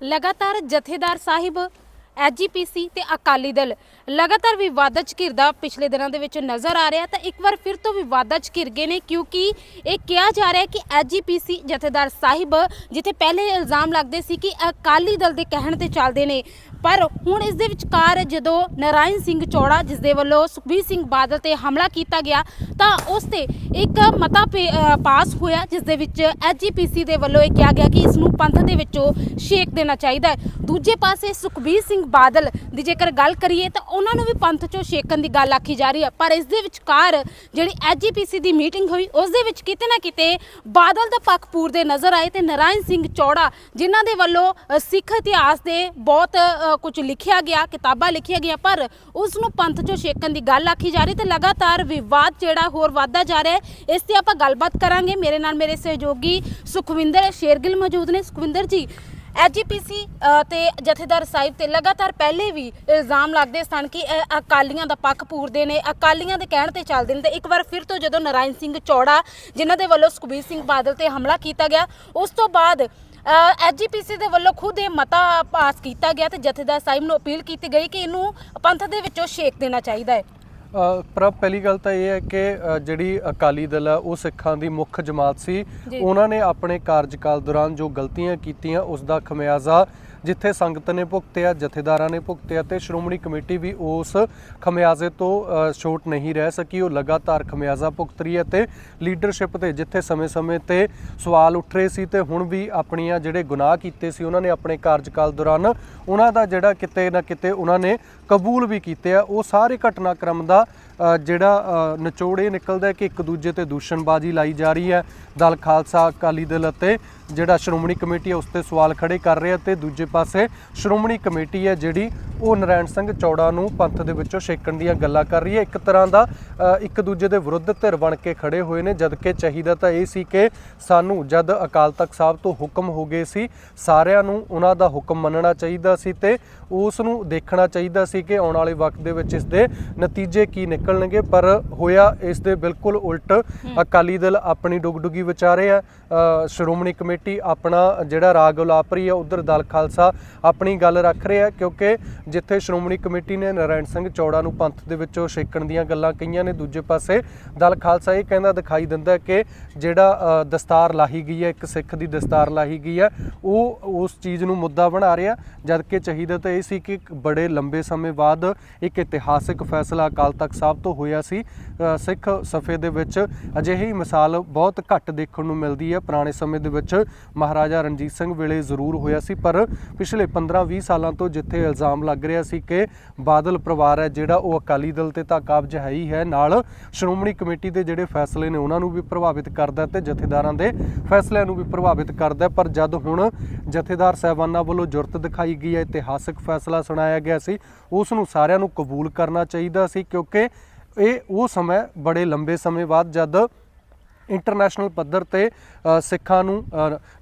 ਲਗਾਤਾਰ ਜਥੇਦਾਰ ਸਾਹਿਬ ਐਜੀਪੀਸੀ ਤੇ ਅਕਾਲੀ ਦਲ ਲਗਾਤਾਰ ਵਿਵਾਦਾਂ 'ਚ ਘਿਰਦਾ ਪਿਛਲੇ ਦਿਨਾਂ ਦੇ ਵਿੱਚ ਨਜ਼ਰ ਆ ਰਿਹਾ ਤਾਂ ਇੱਕ ਵਾਰ ਫਿਰ ਤੋਂ ਵਿਵਾਦਾਂ 'ਚ ਘਿਰ ਗਏ ਨੇ ਕਿਉਂਕਿ ਇਹ ਕਿਹਾ ਜਾ ਰਿਹਾ ਹੈ ਕਿ ਐਜੀਪੀਸੀ ਜਥੇਦਾਰ ਸਾਹਿਬ, ਜਿੱਥੇ ਪਹਿਲੇ ਇਲਜ਼ਾਮ ਲੱਗਦੇ ਸੀ ਕਿ ਅਕਾਲੀ ਦਲ ਦੇ ਕਹਿਣ ਤੇ ਚੱਲਦੇ ਨੇ ਪਰ ਹੁਣ ਇਸ ਦੇ ਵਿਚਕਾਰ ਜਦੋਂ ਨਰਾਇਣ ਸਿੰਘ ਚੌੜਾ ਜਿਸ ਦੇ ਵੱਲੋਂ ਸੁਖਬੀਰ ਸਿੰਘ ਬਾਦਲ ਤੇ ਹਮਲਾ ਕੀਤਾ ਗਿਆ, ਤਾਂ ਉਸ ਤੇ ਇੱਕ ਮਤਾ ਪੇ- ਪਾਸ ਹੋਇਆ ਜਿਸ ਦੇ ਵਿੱਚ ਐਜੀਪੀਸੀ ਦੇ ਵੱਲੋਂ ਇਹ ਕਿਹਾ ਗਿਆ ਕਿ ਇਸ ਨੂੰ ਪੰਥ ਦੇ ਵਿੱਚੋਂ ਛੇਕ ਦੇਣਾ ਚਾਹੀਦਾ ਹੈ। ਦੂਜੇ ਪਾਸੇ ਸੁਖਬੀਰ ਸਿੰਘ ਬਾਦਲ ਦੀ ਜੇਕਰ ਗੱਲ ਕਰੀਏ, ਤਾਂ ਉਹਨਾਂ ਨੂੰ ਵੀ ਪੰਥ ਚੋਂ ਛੇਕਣ ਦੀ ਗੱਲ ਆਖੀ ਜਾ ਰਹੀ ਹੈ। ਪਰ ਇਸ ਦੇ ਵਿਚਕਾਰ ਜਿਹੜੀ ਐਜੀਪੀਸੀ ਦੀ ਮੀਟਿੰਗ ਹੋਈ, ਉਸ ਦੇ ਵਿੱਚ ਕਿਤੇ ਨਾ ਕਿਤੇ ਬਾਦਲ ਦਾ ਪੱਖ ਪੂਰਦੇ ਨਜ਼ਰ ਆਏ ਤੇ ਨਰਾਇਣ ਸਿੰਘ ਚੌੜਾ, ਜਿਨ੍ਹਾਂ ਦੇ ਵੱਲੋਂ ਸਿੱਖ ਇਤਿਹਾਸ ਦੇ ਬਹੁਤ ਕੁਝ ਲਿਖਿਆ ਗਿਆ, ਕਿਤਾਬਾਂ ਲਿਖੀਆਂ ਗਈਆਂ, ਪਰ ਉਸ ਨੂੰ ਪੰਥ ਚੋਂ ਛੇਕਣ ਦੀ ਗੱਲ ਆਖੀ ਜਾ ਰਹੀ ਤੇ ਲਗਾਤਾਰ ਵਿਵਾਦ ਜਿਹੜਾ ਹੋਰ ਵੱਧਦਾ ਜਾ ਰਿਹਾ ਹੈ। ਇਸ ਤੇ ਆਪਾਂ ਗੱਲਬਾਤ ਕਰਾਂਗੇ। ਮੇਰੇ ਨਾਲ ਮੇਰੇ ਸਹਿਯੋਗੀ ਸੁਖਵਿੰਦਰ ਸ਼ੇਰਗਿੱਲ ਮੌਜੂਦ ਨੇ। ਸੁਖਵਿੰਦਰ ਜੀ ਐਜੀਪੀਸੀ ਤੇ ਜਥੇਦਾਰ ਸਾਹਿਬ ਤੇ ਲਗਾਤਾਰ ਪਹਿਲੇ ਵੀ ਇਲਜ਼ਾਮ ਲੱਗਦੇ ਸਨ ਕਿ ਇਹ ਅਕਾਲੀਆਂ ਦਾ ਪੱਖ ਪੂਰਦੇ ਨੇ। ਅਕਾਲੀਆਂ ਦੇ ਕਹਿਣ ਤੇ ਚੱਲਦੇ ਨੇ ਤੇ ਇੱਕ ਵਾਰ ਫਿਰ ਤੋਂ ਜਦੋਂ ਨਰਾਇਣ ਸਿੰਘ ਚੌੜਾ, ਜਿਨ੍ਹਾਂ ਦੇ ਵੱਲੋਂ ਸੁਖਬੀਰ ਸਿੰਘ ਬਾਦਲ ਤੇ ਹਮਲਾ ਕੀਤਾ ਗਿਆ, ਉਸ ਤੋਂ ਬਾਅਦ ਐਜੀਪੀਸੀ ਦੇ ਵੱਲੋਂ ਖੁਦ ਇਹ ਮਤਾ ਪਾਸ ਕੀਤਾ ਗਿਆ ਤੇ ਜਥੇਦਾਰ ਸਾਹਿਬ ਨੂੰ ਅਪੀਲ ਕੀਤੀ ਗਈ ਕਿ ਇਹਨੂੰ ਪੰਥ ਦੇ ਵਿੱਚੋਂ ਛੇਕ ਦੇਣਾ ਚਾਹੀਦਾ ਹੈ ਪ੍ਰਭ ਪਹਿਲੀ ਗੱਲ ਤਾਂ ਇਹ ਹੈ ਕਿ ਜਿਹੜੀ ਅਕਾਲੀ ਦਲ ਹੈ ਉਹ ਸਿੱਖਾਂ ਦੀ ਮੁੱਖ ਜਮਾਤ ਸੀ। ਉਹਨਾਂ ਨੇ ਆਪਣੇ ਕਾਰਜਕਾਲ ਦੌਰਾਨ ਜੋ ਗਲਤੀਆਂ ਕੀਤੀਆਂ ਉਸ ਦਾ ਖਮਿਆਜ਼ਾ ਜਿੱਥੇ ਸੰਗਤ ਨੇ ਭੁਗਤਿਆ, ਜਥੇਦਾਰਾਂ ਨੇ ਭੁਗਤਿਆ ਤੇ ਸ਼੍ਰੋਮਣੀ ਕਮੇਟੀ ਵੀ ਉਸ ਖਮਿਆਜ਼ੇ ਤੋਂ ਛੋਟ ਨਹੀਂ ਰਹਿ ਸਕੀ। ਉਹ ਲਗਾਤਾਰ ਖਮਿਆਜ਼ਾ ਭੁਗਤ ਰਹੀ ਹੈ ਤੇ ਲੀਡਰਸ਼ਿਪ ਤੇ ਜਿੱਥੇ ਸਮੇਂ-ਸਮੇਂ ਤੇ ਸਵਾਲ ਉੱਠ ਰਹੇ ਸੀ ਤੇ ਹੁਣ ਵੀ ਆਪਣੀਆਂ ਜਿਹੜੇ ਗੁਨਾਹ ਕੀਤੇ ਸੀ, ਉਹਨਾਂ ਨੇ ਆਪਣੇ ਕਾਰਜਕਾਲ ਦੌਰਾਨ ਉਹਨਾਂ ਦਾ ਜਿਹੜਾ ਕਿਤੇ ਨਾ ਕਿਤੇ ਉਹਨਾਂ ਨੇ ਕਬੂਲ ਵੀ ਕੀਤੇ ਆ। ਉਹ ਸਾਰੇ ਘਟਨਾਕ੍ਰਮ ਦਾ ਜਿਹੜਾ ਅ, ਨਿਚੋੜੇ ਨਿਕਲਦਾ ਕਿ ਇੱਕ ਦੂਜੇ ਤੇ ਦੂਸ਼ਣਬਾਜ਼ੀ ਲਾਈ ਜਾ ਰਹੀ ਹੈ। ਦਲ ਖਾਲਸਾ ਅਕਾਲੀ ਦਲ ਅਤੇ ਜਿਹੜਾ ਸ਼੍ਰੋਮਣੀ ਕਮੇਟੀ ਹੈ ਉਸ ਤੇ ਸਵਾਲ ਖੜੇ ਕਰ ਰਿਹਾ ਆ ਤੇ ਦੂਜੇ ਪਾਸੇ ਸ਼੍ਰੋਮਣੀ ਕਮੇਟੀ ਹੈ ਜਿਹੜੀ ਉਹ ਨਰਾਇਣ ਸਿੰਘ ਚੌੜਾ ਨੂੰ ਪੰਥ ਦੇ ਵਿੱਚੋਂ ਛੇਕਣ ਦੀਆਂ ਗੱਲਾਂ ਕਰ ਰਹੀ ਹੈ। ਇੱਕ ਤਰ੍ਹਾਂ ਦਾ ਇੱਕ ਦੂਜੇ ਦੇ ਵਿਰੁੱਧ ਧਿਰ ਬਣ ਕੇ ਖੜੇ ਹੋਏ ਨੇ ਜਦ ਕਿ ਚਾਹੀਦਾ ਤਾਂ ਇਹ ਸੀ ਕਿ ਸਾਨੂੰ ਜਦ ਅਕਾਲ ਤਖਤ ਸਾਹਿਬ ਤੋਂ ਹੁਕਮ ਹੋ ਗਏ ਸੀ ਸਾਰਿਆਂ ਨੂੰ ਉਹਨਾਂ ਦਾ ਹੁਕਮ ਮੰਨਣਾ ਚਾਹੀਦਾ ਸੀ ਤੇ ਉਸ ਨੂੰ ਦੇਖਣਾ ਚਾਹੀਦਾ ਸੀ ਕਿ ਆਉਣ ਵਾਲੇ ਵਕਤ ਦੇ ਵਿੱਚ ਇਸ ਦੇ ਨਤੀਜੇ ਕੀ ਨਿਕਲਣਗੇ। ਪਰ ਹੋਇਆ ਇਸ ਦੇ ਬਿਲਕੁਲ ਉਲਟ। ਅਕਾਲੀ ਦਲ ਆਪਣੀ ਡੁਗਡੁਗੀ ਵਿਚਾਰੇ ਆ। ਸ਼੍ਰੋਮਣੀ ਕਮੇਟੀ ਆਪਣਾ ਜਿਹੜਾ ਰਾਗ ਉਲਾਪ ਰਹੀ ਹੈ ਉਧਰ ਦਲ ਖਾਲਸਾ ਆਪਣੀ ਗੱਲ ਰੱਖ ਰਿਹਾ ਕਿਉਂਕਿ ਜਿੱਥੇ ਸ਼੍ਰੋਮਣੀ ਕਮੇਟੀ ਨੇ ਨਰਾਇਣ ਸਿੰਘ ਚੌੜਾ ਨੂੰ ਪੰਥ ਦੇ ਵਿੱਚੋਂ ਛੇਕਣ ਦੀਆਂ ਗੱਲਾਂ ਕਹੀਆਂ ਨੇ, ਦੂਜੇ ਪਾਸੇ ਦਲ ਖਾਲਸਾ ਇਹ ਕਹਿੰਦਾ, ਦਿਖਾਈ ਦਿੰਦਾ ਕਿ ਜਿਹੜਾ ਦਸਤਾਰ ਲਾਹੀ ਗਈ ਹੈ, ਇੱਕ ਸਿੱਖ ਦੀ ਦਸਤਾਰ ਲਾਹੀ ਗਈ ਹੈ, ਉਹ ਉਸ ਚੀਜ਼ ਨੂੰ ਮੁੱਦਾ ਬਣਾ ਰਿਹਾ ਜਦ ਕਿ ਚਾਹੀਦਾ ਤਾਂ ਇਹ ਸੀ ਕਿ ਬੜੇ ਲੰਬੇ ਸਮੇਂ ਬਾਅਦ ਇੱਕ ਇਤਿਹਾਸਿਕ ਫੈਸਲਾ ਅਕਾਲ ਤਖਤ ਸਾਹਿਬ ਤੋਂ ਹੋਇਆ ਸੀ। ਸਿੱਖ ਸਫੇ ਦੇ ਵਿੱਚ ਅਜਿਹੀ ਮਿਸਾਲ ਬਹੁਤ ਘੱਟ ਦੇਖਣ ਨੂੰ ਮਿਲਦੀ ਹੈ। ਪੁਰਾਣੇ ਸਮੇਂ ਦੇ ਵਿੱਚ ਮਹਾਰਾਜਾ ਰਣਜੀਤ ਸਿੰਘ ਵੇਲੇ ਜ਼ਰੂਰ ਹੋਇਆ ਸੀ, ਪਰ ਪਿਛਲੇ 15-20 ਸਾਲਾਂ ਤੋਂ ਜਿੱਥੇ ਇਲਜ਼ਾਮ ਲੱਗ ਰਿਹਾ ਸੀ ਕਿ ਬਾਦਲ ਪਰਿਵਾਰ ਹੈ ਜਿਹੜਾ ਉਹ ਅਕਾਲੀ ਦਲ ਤੇ ਤਾਂ ਕਾਬਜ ਹੈ ਹੀ ਹੈ। ਨਾਲ ਸ਼੍ਰੋਮਣੀ ਕਮੇਟੀ ਦੇ ਜਿਹੜੇ ਫੈਸਲੇ ਨੇ ਉਹਨਾਂ ਨੂੰ ਵੀ ਪ੍ਰਭਾਵਿਤ ਕਰਦਾ ਹੈ ਤੇ ਜਥੇਦਾਰਾਂ ਦੇ ਫੈਸਲਿਆਂ ਨੂੰ ਵੀ ਪ੍ਰਭਾਵਿਤ ਕਰਦਾ ਪਰ ਜਦ ਹੁਣ ਜਥੇਦਾਰ ਸਾਹਿਬਾਨਾਂ ਵੱਲੋਂ ਜੁਰਤ ਦਿਖਾਈ ਗਈ ਹੈ, ਇਤਿਹਾਸਕ ਫੈਸਲਾ ਸੁਣਾਇਆ ਗਿਆ ਸੀ, ਉਸ ਨੂੰ ਸਾਰਿਆਂ ਨੂੰ ਕਬੂਲ ਕਰਨਾ ਚਾਹੀਦਾ ਸੀ ਕਿਉਂਕਿ ਇਹ ਉਹ ਸਮਾਂ ਬੜੇ ਲੰਬੇ ਸਮੇਂ ਬਾਅਦ ਜਦ ਇੰਟਰਨੈਸ਼ਨਲ ਪੱਧਰ ਤੇ ਸਿੱਖਾਂ ਨੂੰ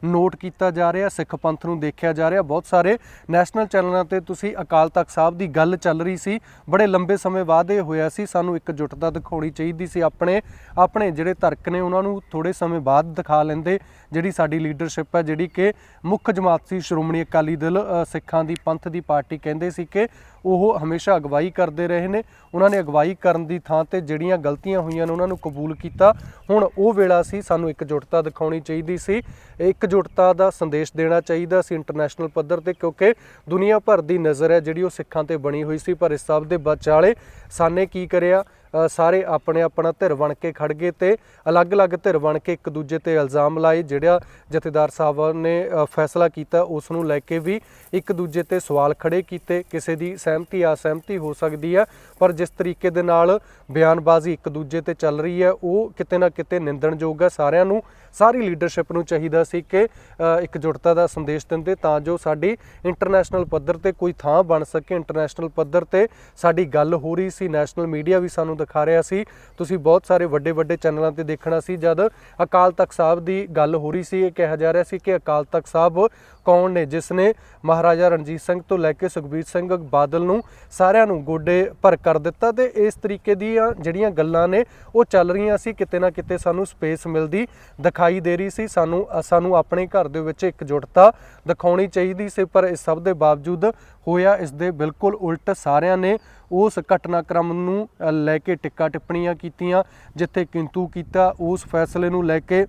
ਨੋਟ ਕੀਤਾ ਜਾ ਰਿਹਾ, ਸਿੱਖ ਪੰਥ ਨੂੰ ਦੇਖਿਆ ਜਾ ਰਿਹਾ। ਬਹੁਤ ਸਾਰੇ ਨੈਸ਼ਨਲ ਚੈਨਲਾਂ ਤੇ ਤੁਸੀਂ ਅਕਾਲ ਤਖਤ ਸਾਹਿਬ ਦੀ ਗੱਲ ਚੱਲ ਰਹੀ ਸੀ। ਬੜੇ ਲੰਬੇ ਸਮੇਂ ਬਾਅਦ ਇਹ ਹੋਇਆ ਸੀ। ਸਾਨੂੰ ਇੱਕ ਜੁਟਤਾ ਦਿਖਾਉਣੀ ਚਾਹੀਦੀ ਸੀ ਆਪਣੇ ਆਪਣੇ ਜਿਹੜੇ ਤਰਕ ਨੇ, ਉਹਨਾਂ ਨੂੰ ਥੋੜੇ ਸਮੇਂ ਬਾਅਦ ਦਿਖਾ ਲੈਂਦੇ। ਜਿਹੜੀ ਸਾਡੀ ਲੀਡਰਸ਼ਿਪ ਹੈ, ਜਿਹੜੀ ਕਿ ਮੁੱਖ ਜਮਾਤ ਸੀ, ਸ਼੍ਰੋਮਣੀ ਅਕਾਲੀ ਦਲ ਸਿੱਖਾਂ ਦੀ, ਪੰਥ ਦੀ ਪਾਰਟੀ ਕਹਿੰਦੇ ਸੀ ਕਿ ਉਹ ਹਮੇਸ਼ਾ ਅਗਵਾਈ ਕਰਦੇ ਰਹੇ ਨੇ। ਉਹਨਾਂ ਨੇ ਅਗਵਾਈ ਕਰਨ ਦੀ ਥਾਂ ਤੇ ਜਿਹੜੀਆਂ ਗਲਤੀਆਂ ਹੋਈਆਂ ਨੇ, ਉਹਨਾਂ ਨੂੰ ਕਬੂਲ ਕੀਤਾ। ਹੁਣ ਉਹ ਵੇਲਾ ਸੀ, ਸਾਨੂੰ ਇਕਜੁੱਟਤਾ ਦਿਖਾਉਣੀ ਚਾਹੀਦੀ ਸੀ। ਇਕਜੁੱਟਤਾ ਦਾ ਸੰਦੇਸ਼ ਦੇਣਾ ਚਾਹੀਦਾ ਸੀ ਇੰਟਰਨੈਸ਼ਨਲ ਪੱਧਰ ਤੇ, ਕਿਉਂਕਿ ਦੁਨੀਆ ਭਰ ਦੀ ਨਜ਼ਰ ਹੈ ਜਿਹੜੀ ਉਹ ਸਿੱਖਾਂ ਤੇ ਬਣੀ ਹੋਈ ਸੀ, ਪਰ ਇਸ ਸਭ ਦੇ ਵਿਚਾਲੇ ਸਾਨੇ ਕੀ ਕਰਿਆ? ਸਾਰੇ ਆਪਣੇ ਆਪਣਾ ਧਿਰ ਬਣ ਕੇ ਖੜ ਗਏ ਤੇ ਅਲੱਗ-ਅਲੱਗ ਧਿਰ ਬਣ ਕੇ ਇੱਕ ਦੂਜੇ ਤੇ ਇਲਜ਼ਾਮ ਲਾਏ, ਜਿਹੜਾ ਜਥੇਦਾਰ ਸਾਹਿਬ ਨੇ ਫੈਸਲਾ ਕੀਤਾ, ਉਸ ਨੂੰ ਲੈ ਕੇ ਵੀ ਇੱਕ ਦੂਜੇ ਤੇ ਸਵਾਲ ਖੜੇ ਕੀਤੇ। ਕਿਸੇ ਦੀ ਸਹਿਮਤੀ, ਅਸਹਿਮਤੀ ਹੋ ਸਕਦੀ ਹੈ, ਪਰ ਜਿਸ ਤਰੀਕੇ ਦੇ ਨਾਲ ਬਿਆਨਬਾਜ਼ੀ ਇੱਕ ਦੂਜੇ ਤੇ ਚੱਲ ਰਹੀ ਹੈ, ਉਹ ਕਿਤੇ ਨਾ ਕਿਤੇ ਨਿੰਦਣਯੋਗ ਹੈ ਸਾਰਿਆਂ ਨੂੰ। ਸਾਰੀ ਲੀਡਰਸ਼ਿਪ ਨੂੰ ਚਾਹੀਦਾ ਸੀ ਕਿ ਅ, ਇਕਜੁੱਟਤਾ ਦਾ ਸੰਦੇਸ਼ ਦਿੰਦੇ ਤਾਂ ਜੋ ਸਾਡੀ ਇੰਟਰਨੈਸ਼ਨਲ ਪੱਧਰ ਤੇ ਕੋਈ ਥਾਂ ਬਣ ਸਕੇ। ਇੰਟਰਨੈਸ਼ਨਲ ਪੱਧਰ ਤੇ ਸਾਡੀ ਗੱਲ ਹੋ ਰਹੀ ਸੀ। ਨੈਸ਼ਨਲ ਮੀਡੀਆ ਵੀ ਸਾਨੂੰ ਦਿਖਾ ਰਿਹਾ ਸੀ। ਤੁਸੀਂ ਬਹੁਤ ਸਾਰੇ ਵੱਡੇ ਵੱਡੇ ਚੈਨਲਾਂ ਤੇ ਦੇਖਣਾ ਸੀ ਜਦ ਅਕਾਲ ਤਖਤ ਸਾਹਿਬ ਦੀ ਗੱਲ ਹੋ ਰਹੀ ਸੀ। ਇਹ ਕਿਹਾ ਜਾ ਰਿਹਾ ਸੀ ਕਿ ਅਕਾਲ ਤਖਤ ਸਾਹਿਬ ਕੌਣ ਨੇ ਜਿਸ ਨੇ ਮਹਾਰਾਜਾ ਰਣਜੀਤ ਸਿੰਘ ਤੋਂ ਲੈ ਕੇ ਸੁਖਬੀਰ ਸਿੰਘ ਬਾਦਲ ਨੂੰ ਸਾਰਿਆਂ ਨੂੰ ਗੋਡੇ ਭਰ ਕਰ ਦਿੱਤਾ ਤੇ ਇਸ ਤਰੀਕੇ ਦੀਆਂ ਜਿਹੜੀਆਂ ਗੱਲਾਂ ਨੇ ਉਹ ਚੱਲ ਰਹੀਆਂ ਸੀ। ਕਿਤੇ ਨਾ ਕਿਤੇ ਸਾਨੂੰ ਸਪੇਸ ਮਿਲਦੀ ਦਿਖਾਈ ਦੇ ਰਹੀ ਸੀ। ਸਾਨੂੰ ਸਾਨੂੰ ਆਪਣੇ ਘਰ ਦੇ ਵਿੱਚ ਇਕਜੁੱਟਤਾ ਦਿਖਾਉਣੀ ਚਾਹੀਦੀ ਸੀ ਪਰ ਇਸ ਸਭ ਦੇ ਬਾਵਜੂਦ ਹੋਇਆ ਇਸ ਦੇ ਬਿਲਕੁਲ ਉਲਟ ਸਾਰਿਆਂ ਨੇ ਉਸ ਘਟਨਾਕ੍ਰਮ ਨੂੰ ਅ, ਲੈ ਕੇ ਟਿੱਕਾ ਟਿੱਪਣੀਆਂ ਕੀਤੀਆਂ ਜਿੱਥੇ ਕਿੰਤੂ ਕੀਤਾ ਉਸ ਫੈਸਲੇ ਨੂੰ ਲੈ ਕੇ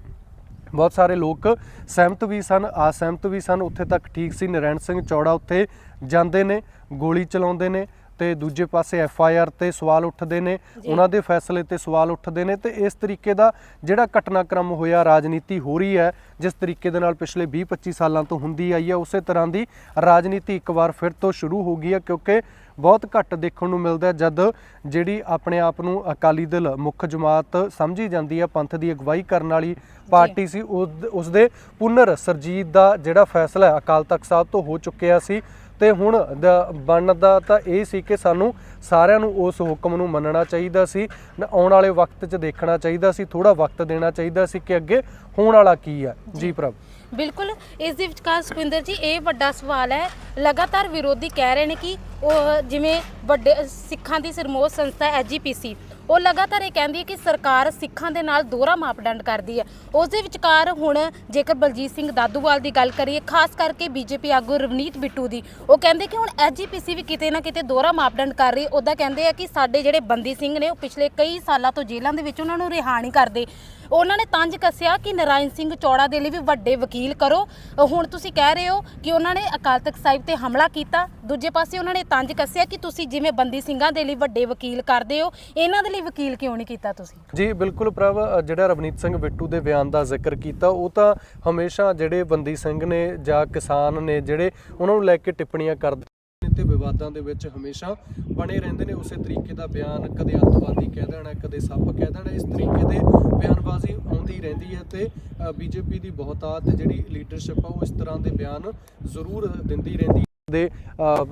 ਬਹੁਤ ਸਾਰੇ ਲੋਕ ਸਹਿਮਤ ਵੀ ਸਨ ਅਸਹਿਮਤ ਵੀ ਸਨ। ਉੱਥੇ ਤੱਕ ਠੀਕ ਸੀ। ਨਰੈਣ ਸਿੰਘ ਚੌੜਾ ਉੱਥੇ ਜਾਂਦੇ ਨੇ ਗੋਲੀ ਚਲਾਉਂਦੇ ਨੇ ਤੇ ਦੂਜੇ ਪਾਸੇ ਐਫ ਆਈ ਆਰ ਤੇ ਸਵਾਲ ਉੱਠਦੇ ਨੇ। ਉਹਨਾਂ ਦੇ ਫੈਸਲੇ ਤੇ ਸਵਾਲ ਉੱਠਦੇ ਨੇ ਤੇ ਇਸ ਤਰੀਕੇ ਦਾ ਜਿਹੜਾ ਘਟਨਾਕ੍ਰਮ ਹੋਇਆ ਰਾਜਨੀਤੀ ਹੋ ਰਹੀ ਹੈ ਜਿਸ ਤਰੀਕੇ ਦੇ ਨਾਲ ਪਿਛਲੇ 20-25 ਸਾਲਾਂ ਤੋਂ ਹੁੰਦੀ ਆਈ ਹੈ ਉਸੇ ਤਰ੍ਹਾਂ ਦੀ ਰਾਜਨੀਤੀ ਇੱਕ ਵਾਰ ਫਿਰ ਤੋਂ ਸ਼ੁਰੂ ਹੋ ਗਈ ਹੈ ਕਿਉਂਕਿ ਬਹੁਤ ਘੱਟ ਦੇਖਣ ਨੂੰ ਮਿਲਦਾ ਜਦ ਜਿਹੜੀ ਆਪਣੇ ਆਪ ਨੂੰ ਅਕਾਲੀ ਦਲ ਮੁੱਖ ਜਮਾਤ ਸਮਝੀ ਜਾਂਦੀ ਹੈ ਪੰਥ ਦੀ ਅਗਵਾਈ ਕਰਨ ਵਾਲੀ ਪਾਰਟੀ ਸੀ ਉਸ- ਦੇ ਪੁਨਰ ਸਰਜੀਤ ਦਾ ਜਿਹੜਾ ਫੈਸਲਾ ਅਕਾਲ ਤਖਤ ਸਾਹਿਬ ਤੋਂ ਹੋ ਚੁੱਕਿਆ ਸੀ। ਤੇ ਹੁਣ ਬਣਦਾ ਤਾਂ ਇਹ ਸੀ ਕਿ ਸਾਨੂੰ ਸਾਰਿਆਂ ਨੂੰ ਉਸ ਹੁਕਮ ਨੂੰ ਮੰਨਣਾ ਚਾਹੀਦਾ ਸੀ ਆਉਣ ਵਾਲੇ ਵਕਤ 'ਚ ਦੇਖਣਾ ਚਾਹੀਦਾ ਸੀ ਥੋੜਾ ਵਕਤ ਦੇਣਾ ਚਾਹੀਦਾ ਸੀ ਕਿ ਅੱਗੇ ਹੋਣ ਵਾਲਾ ਕੀ ਹੈ। ਜੀ ਪ੍ਰਭ। ਬਿਲਕੁਲ, ਇਸ ਦੇ ਵਿਚਕਾਰ ਸੁਖਵਿੰਦਰ ਜੀ, ਇਹ ਵੱਡਾ ਸਵਾਲ ਹੈ। ਲਗਾਤਾਰ ਵਿਰੋਧੀ ਕਹਿ ਰਹੇ ਨੇ ਕਿ ਉਹ ਜਿਵੇਂ ਵੱਡੇ ਸਿੱਖਾਂ ਦੀ ਸਰਮੋਹ ਸੰਸਥਾ ਐਜੀਪੀਸੀ ਉਹ ਲਗਾਤਾਰ ਇਹ ਕਹਿੰਦੀ ਹੈ ਕਿ ਸਰਕਾਰ ਸਿੱਖਾਂ ਦੇ ਨਾਲ ਦੋਹਰਾ ਮਾਪਦੰਡ ਕਰਦੀ ਹੈ। ਉਸ ਦੇ ਵਿਚਕਾਰ ਹੁਣ ਜੇਕਰ ਬਲਜੀਤ ਸਿੰਘ ਦਾਦੂਵਾਲ ਦੀ ਗੱਲ ਕਰੀਏ, ਖਾਸ ਕਰਕੇ ਬੀਜੇਪੀ ਆਗੂ ਰਵਨੀਤ ਬਿੱਟੂ ਦੀ, ਉਹ ਕਹਿੰਦੇ ਕਿ ਹੁਣ ਐਜੀਪੀਸੀ ਵੀ ਕਿਤੇ ਨਾ ਕਿਤੇ ਦੋਹਰਾ ਮਾਪਦੰਡ ਕਰ ਰਹੀ ਉਹਦਾ ਕਹਿੰਦੇ ਆ ਕਿ ਸਾਡੇ ਜਿਹੜੇ ਬੰਦੀ ਸਿੰਘ ਨੇ, ਉਹ ਪਿਛਲੇ ਕਈ ਸਾਲਾਂ ਤੋਂ ਜੇਲ੍ਹਾਂ ਦੇ ਵਿੱਚ ਉਹਨਾਂ ਨੂੰ ਰਿਹਾ ਨਹੀਂ ਕਰਦੇ। ਉਹਨਾਂ ਨੇ ਤੰਜ ਕੱਸਿਆ ਕਿ ਨਰਾਇਣ ਸਿੰਘ ਚੌੜਾ ਦੇ ਲਈ ਵੀ ਵੱਡੇ ਵਕੀਲ ਕਰੋ। ਹੁਣ ਤੁਸੀਂ ਕਹਿ ਰਹੇ ਹੋ ਕਿ ਉਹਨਾਂ ਨੇ ਅਕਾਲ ਤਖਤ ਸਾਹਿਬ ਤੇ ਹਮਲਾ ਕੀਤਾ। ਦੂਜੇ ਪਾਸੇ ਉਹਨਾਂ ਨੇ ਤੰਜ ਕੱਸਿਆ ਕਿ ਤੁਸੀਂ ਜਿਵੇਂ ਬੰਦੀ ਸਿੰਘਾਂ ਦੇ ਲਈ ਵੱਡੇ ਵਕੀਲ ਕਰਦੇ ਹੋ, ਇਹਨਾਂ ਦੇ ਲਈ ਵਕੀਲ ਕਿਉਂ ਨਹੀਂ ਕੀਤਾ ਤੁਸੀਂ? ਜੀ, ਬਿਲਕੁਲ ਪ੍ਰਭ ਜਿਹੜਾ ਰਵਨੀਤ ਸਿੰਘ ਬਿੱਟੂ ਦੇ ਬਿਆਨ ਦਾ ਜ਼ਿਕਰ ਕੀਤਾ, ਉਹ ਤਾਂ ਹਮੇਸ਼ਾ ਜਿਹੜੇ ਬੰਦੀ ਸਿੰਘ ਨੇ ਜਾਂ ਕਿਸਾਨ ਨੇ ਜਿਹੜੇ ਉਹਨਾਂ ਨੂੰ ਲੈ ਕੇ ਟਿੱਪਣੀਆਂ ਕਰਦੇ ਤੇ ਵਿਵਾਦਾਂ ਦੇ ਵਿੱਚ ਹਮੇਸ਼ਾ ਬਣੇ ਰਹਿੰਦੇ ਨੇ, ਉਸੇ ਤਰੀਕੇ ਦਾ ਬਿਆਨ ਕਦੇ ਅੱਤਵਾਦੀ ਕਹਿ ਦੇਣਾ, ਕਦੇ ਸੱਪ ਕਹਿ ਦੇਣਾ, ਇਸ ਤਰੀਕੇ ਦੇ ਬਿਆਨਬਾਜ਼ੀ ਆਉਂਦੀ ਰਹਿੰਦੀ ਹੈ ਤੇ ਬੀਜੇਪੀ ਦੀ ਬਹੁਤਾਤ ਜਿਹੜੀ ਲੀਡਰਸ਼ਿਪ ਆ, ਉਹ ਇਸ ਤਰ੍ਹਾਂ ਦੇ ਬਿਆਨ ਜ਼ਰੂਰ ਦਿੰਦੀ ਰਹਿੰਦੀ ਦੇ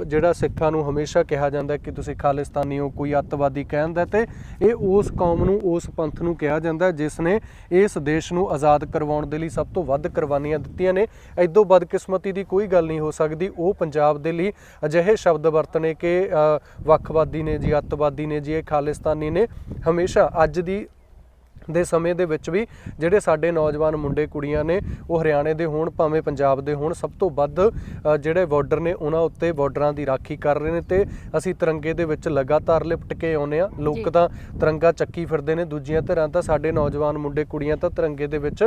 ਜਿਹੜਾ ਸਿੱਖਾਂ ਨੂੰ ਹਮੇਸ਼ਾ ਕਿਹਾ ਜਾਂਦਾ ਕਿ ਤੁਸੀਂ ਖਾਲਿਸਤਾਨੀ ਹੋ, ਕੋਈ ਅੱਤਵਾਦੀ ਕਹਿੰਦਾ ਤੇ ਇਹ ਉਸ ਕੌਮ ਨੂੰ, ਉਸ ਪੰਥ ਨੂੰ ਕਿਹਾ ਜਾਂਦਾ ਹੈ ਜਿਸ ਨੇ ਇਸ ਦੇਸ਼ ਨੂੰ ਆਜ਼ਾਦ ਕਰਵਾਉਣ ਦੇ ਲਈ ਸਭ ਤੋਂ ਵੱਧ ਕੁਰਬਾਨੀਆਂ ਦਿੱਤੀਆਂ ਨੇ। ਐਦੋਂ ਬਦਕਿਸਮਤੀ ਦੀ ਕੋਈ ਗੱਲ ਨਹੀਂ ਹੋ ਸਕਦੀ। ਉਹ ਪੰਜਾਬ ਦੇ ਲਈ ਅਜਿਹੇ ਸ਼ਬਦ ਵਰਤਣੇ ਕਿ ਵੱਖਵਾਦੀ ਨੇ ਜੀ, ਅੱਤਵਾਦੀ ਨੇ ਜੀ, ਇਹ ਖਾਲਿਸਤਾਨੀ ਨੇ। ਹਮੇਸ਼ਾ ਅੱਜ ਦੀ ਦੇ ਸਮੇਂ ਦੇ ਵਿੱਚ ਵੀ ਜਿਹੜੇ ਸਾਡੇ ਨੌਜਵਾਨ ਮੁੰਡੇ ਕੁੜੀਆਂ ਨੇ ਉਹ ਹਰਿਆਣੇ ਦੇ ਹੋਣ ਭਾਵੇਂ ਪੰਜਾਬ ਦੇ ਹੋਣ ਸਭ ਤੋਂ ਵੱਧ ਜਿਹੜੇ ਬਾਰਡਰ ਨੇ ਉਹਨਾਂ ਉੱਤੇ ਬਾਰਡਰਾਂ ਦੀ ਰਾਖੀ ਕਰ ਰਹੇ ਨੇ ਤੇ ਅਸੀਂ ਤਿਰੰਗੇ ਦੇ ਵਿੱਚ ਲਗਾਤਾਰ ਲਿਪਟ ਕੇ ਆਉਨੇ ਆ। ਲੋਕ ਤਾਂ ਤਿਰੰਗਾ ਚੱਕੀ ਫਿਰਦੇ ਨੇ ਦੂਜੀਆਂ ਧਿਰਾਂ ਤਾਂ ਸਾਡੇ ਨੌਜਵਾਨ ਮੁੰਡੇ ਕੁੜੀਆਂ ਤਾਂ ਤਿਰੰਗੇ ਦੇ ਵਿੱਚ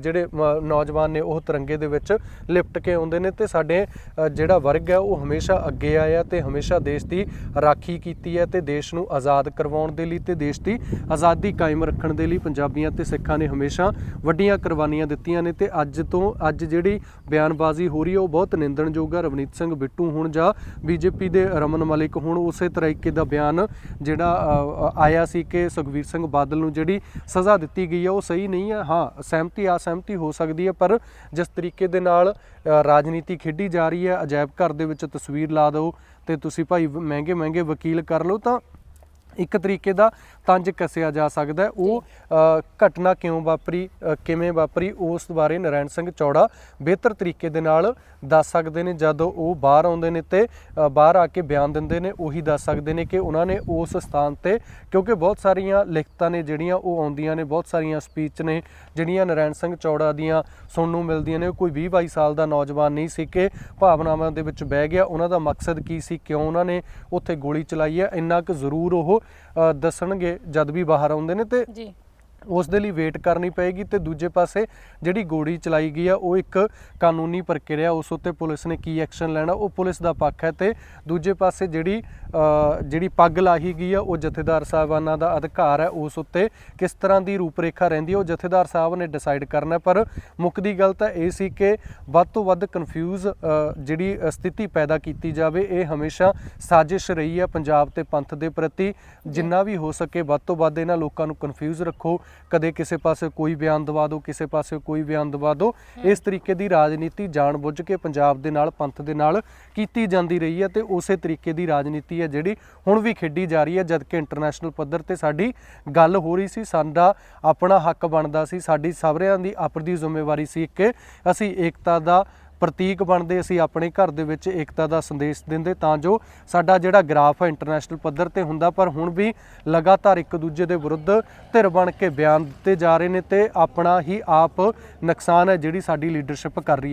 ਜਿਹੜੇ ਨੌਜਵਾਨ ਨੇ ਉਹ ਤਿਰੰਗੇ ਦੇ ਵਿੱਚ ਲਿਪਟ ਕੇ ਆਉਂਦੇ ਨੇ ਤੇ ਸਾਡੇ ਜਿਹੜਾ ਵਰਗ ਹੈ ਉਹ ਹਮੇਸ਼ਾ ਅੱਗੇ ਆਇਆ ਤੇ ਹਮੇਸ਼ਾ ਦੇਸ਼ ਦੀ ਰਾਖੀ ਕੀਤੀ ਹੈ ਤੇ ਦੇਸ਼ ਨੂੰ ਆਜ਼ਾਦ ਕਰਵਾਉਣ ਦੇ ਲਈ ਤੇ ਦੇਸ਼ ਦੀ ਆਜ਼ਾਦੀ ਕਾਇਮ ਰੱਖਣ ਦੇ ਲਈ ਪੰਜਾਬੀਆਂ ਤੇ ਸਿੱਖਾਂ ਨੇ ਹਮੇਸ਼ਾ ਵੱਡੀਆਂ ਕੁਰਬਾਨੀਆਂ ਦਿੱਤੀਆਂ ਨੇ ਤੇ ਅੱਜ ਤੋਂ ਅੱਜ ਜਿਹੜੀ ਬਿਆਨਬਾਜ਼ੀ ਹੋ ਰਹੀ ਹੈ, ਉਹ ਬਹੁਤ ਨਿੰਦਣਯੋਗ ਹੈ ਰਵਨੀਤ ਸਿੰਘ ਬਿੱਟੂ ਹੁਣ ਜਾਂ ਬੀਜੇਪੀ ਦੇ ਰਮਨ ਮਲਿਕ ਹੁਣ ਉਸੇ ਤਰੀਕੇ ਦਾ ਬਿਆਨ ਜਿਹੜਾ ਆਇਆ ਸੀ ਕਿ ਸੁਖਵੀਰ ਸਿੰਘ ਬਾਦਲ ਨੂੰ ਜਿਹੜੀ ਸਜ਼ਾ ਦਿੱਤੀ ਗਈ ਹੈ ਉਹ ਸਹੀ ਨਹੀਂ ਹੈ ਹਾਂ, ਸਹਿਮਤੀ ਆ ਸਹਿਮਤੀ ਹੋ ਸਕਦੀ ਹੈ ਪਰ ਜਿਸ ਤਰੀਕੇ ਦੇ ਨਾਲ ਰਾਜਨੀਤੀ ਖੇਡੀ ਜਾ ਰਹੀ ਹੈ, ਅਜਾਇਬ ਘਰ ਦੇ ਵਿੱਚ ਤਸਵੀਰ ਲਾ ਦਿਓ ਤੇ ਤੁਸੀਂ ਭਾਈ ਮਹਿੰਗੇ ਮਹਿੰਗੇ ਵਕੀਲ ਕਰ ਲਓ, ਤਾਂ ਇੱਕ ਤਰੀਕੇ ਦਾ ਤੰਜ ਕੱਸਿਆ ਜਾ ਸਕਦਾ ਉਹ ਘਟਨਾ ਕਿਉਂ ਵਾਪਰੀ ਕਿਵੇਂ ਵਾਪਰੀ, ਉਸ ਬਾਰੇ ਨਰੈਣ ਸਿੰਘ ਚੌੜਾ ਬਿਹਤਰ ਤਰੀਕੇ ਦੇ ਨਾਲ ਦੱਸ ਸਕਦੇ ਨੇ। ਜਦੋਂ ਉਹ ਬਾਹਰ ਆਉਂਦੇ ਨੇ ਤੇ ਬਾਹਰ ਆ ਕੇ ਬਿਆਨ ਦਿੰਦੇ ਨੇ, ਉਹੀ ਦੱਸ ਸਕਦੇ ਨੇ ਕਿ ਉਹਨਾਂ ਨੇ ਉਸ ਸਥਾਨ ਤੇ, ਕਿਉਂਕਿ ਬਹੁਤ ਸਾਰੀਆਂ ਲਿਖਤਾਂ ਨੇ ਜਿਹੜੀਆਂ ਉਹ ਆਉਂਦੀਆਂ ਨੇ, ਬਹੁਤ ਸਾਰੀਆਂ ਸਪੀਚ ਨੇ, ਜਿਹੜੀਆਂ ਨਰੈਣ ਸਿੰਘ ਚੌੜਾ ਦੀਆਂ ਸੁਣਨ ਨੂੰ ਮਿਲਦੀਆਂ ਨੇ। ਉਹ ਕੋਈ 20 22 ਸਾਲ ਦਾ ਨੌਜਵਾਨ ਨਹੀਂ ਸੀ ਕਿ ਭਾਵਨਾਵਾਂ ਦੇ ਵਿੱਚ ਬਹਿ ਗਿਆ। ਉਹਨਾਂ ਦਾ ਮਕਸਦ ਕੀ ਸੀ? ਕਿਉਂ ਉਹਨਾਂ ਨੇ ਉੱਥੇ ਗੋਲੀ ਚਲਾਈ ਹੈ? ਇੰਨਾ ਕੁ ਜ਼ਰੂਰ ਉਹ ਦੱਸਣਗੇ ਜਦ ਵੀ ਬਾਹਰ ਆਉਂਦੇ ਨੇ ਤੇ ਜੀ। ਉਸ ਦੇ ਲਈ ਵੇਟ ਕਰਨੀ ਪਏਗੀ ਤੇ ਦੂਜੇ ਪਾਸੇ ਜਿਹੜੀ ਗੋਲੀ ਚਲਾਈ ਗਈ ਆ, ਉਹ ਇੱਕ ਕਾਨੂੰਨੀ ਪ੍ਰਕਿਰਿਆ ਉਸ ਉੱਤੇ ਪੁਲਿਸ ਨੇ ਕੀ ਐਕਸ਼ਨ ਲੈਣਾ, ਉਹ ਪੁਲਿਸ ਦਾ ਪੱਖ ਹੈ ਤੇ ਦੂਜੇ ਪਾਸੇ ਜਿਹੜੀ ਜਿਹੜੀ ਪੱਗ ਲਾਹੀ ਗਈ ਆ, ਉਹ ਜਥੇਦਾਰ ਸਾਹਿਬਾਨਾਂ ਦਾ ਅਧਿਕਾਰ ਹੈ, ਉਸ ਉੱਤੇ ਕਿਸ ਤਰ੍ਹਾਂ ਦੀ ਰੂਪਰੇਖਾ ਰਹਿੰਦੀ ਹੈ ਉਹ ਜਥੇਦਾਰ ਸਾਹਿਬ ਨੇ ਡਿਸਾਈਡ ਕਰਨਾ ਪਰ ਮੁੱਕਦੀ ਗੱਲ ਤਾਂ ਇਹ ਸੀ ਕਿ ਵੱਧ ਤੋਂ ਵੱਧ ਕਨਫਿਊਜ਼ ਜਿਹੜੀ ਸਥਿਤੀ ਪੈਦਾ ਕੀਤੀ ਜਾਵੇ, ਇਹ ਹਮੇਸ਼ਾ ਸਾਜ਼ਿਸ਼ ਰਹੀ ਹੈ ਪੰਜਾਬ ਤੇ ਪੰਥ ਦੇ ਪ੍ਰਤੀ, ਜਿੰਨਾ ਵੀ ਹੋ ਸਕੇ ਵੱਧ ਤੋਂ ਵੱਧ ਇਹਨਾਂ ਲੋਕਾਂ ਨੂੰ ਕਨਫਿਊਜ਼ ਰੱਖੋ ਕਦੇ ਕਿਸੇ ਪਾਸੇ ਕੋਈ ਬਿਆਨ ਦਵਾ ਦਿਓ ਕਿਸੇ ਪਾਸੇ ਕੋਈ ਬਿਆਨ ਦਵਾ ਦਿਓ। ਇਸ ਤਰੀਕੇ ਦੀ ਰਾਜਨੀਤੀ ਜਾਣਬੁੱਝ ਕੇ ਪੰਜਾਬ ਦੇ ਨਾਲ ਪੰਥ ਦੇ ਨਾਲ ਕੀਤੀ ਜਾਂਦੀ ਰਹੀ ਹੈ ਤੇ ਉਸੇ ਤਰੀਕੇ ਦੀ ਰਾਜਨੀਤੀ ਹੈ ਜਿਹੜੀ ਹੁਣ ਵੀ ਖੇਡੀ ਜਾ ਰਹੀ ਹੈ ਜਦਕਿ ਇੰਟਰਨੈਸ਼ਨਲ ਪੱਧਰ ਤੇ ਸਾਡੀ ਗੱਲ ਹੋ ਰਹੀ ਸੀ ਸਾਡਾ ਆਪਣਾ ਹੱਕ ਬਣਦਾ ਸੀ ਸਾਡੀ ਸਭਰਿਆਂ ਦੀ ਆਪਣੀ ਜ਼ਿੰਮੇਵਾਰੀ ਸੀ ਕਿ ਅਸੀਂ ਏਕਤਾ ਦਾ ਪ੍ਰਤੀਕ ਬਣਦੇ ਅਸੀਂ ਆਪਣੇ ਘਰ ਦੇ ਵਿੱਚ ਏਕਤਾ ਦਾ ਸੰਦੇਸ਼ ਦਿੰਦੇ ਤਾਂ ਜੋ ਸਾਡਾ ਜਿਹੜਾ ਗ੍ਰਾਫ ਹੈ ਇੰਟਰਨੈਸ਼ਨਲ ਪੱਧਰ ਤੇ ਹੁੰਦਾ, ਪਰ ਹੁਣ ਵੀ ਲਗਾਤਾਰ ਇੱਕ ਦੂਜੇ ਦੇ ਵਿਰੁੱਧ ਧਿਰ ਬਣ ਕੇ ਬਿਆਨ ਦਿੱਤੇ ਜਾ ਰਹੇ ਨੇ ਤੇ ਆਪਣਾ ਹੀ ਆਪ ਨੁਕਸਾਨ ਹੈ ਜਿਹੜੀ ਸਾਡੀ ਲੀਡਰਸ਼ਿਪ ਕਰ ਰਹੀ ਹੈ।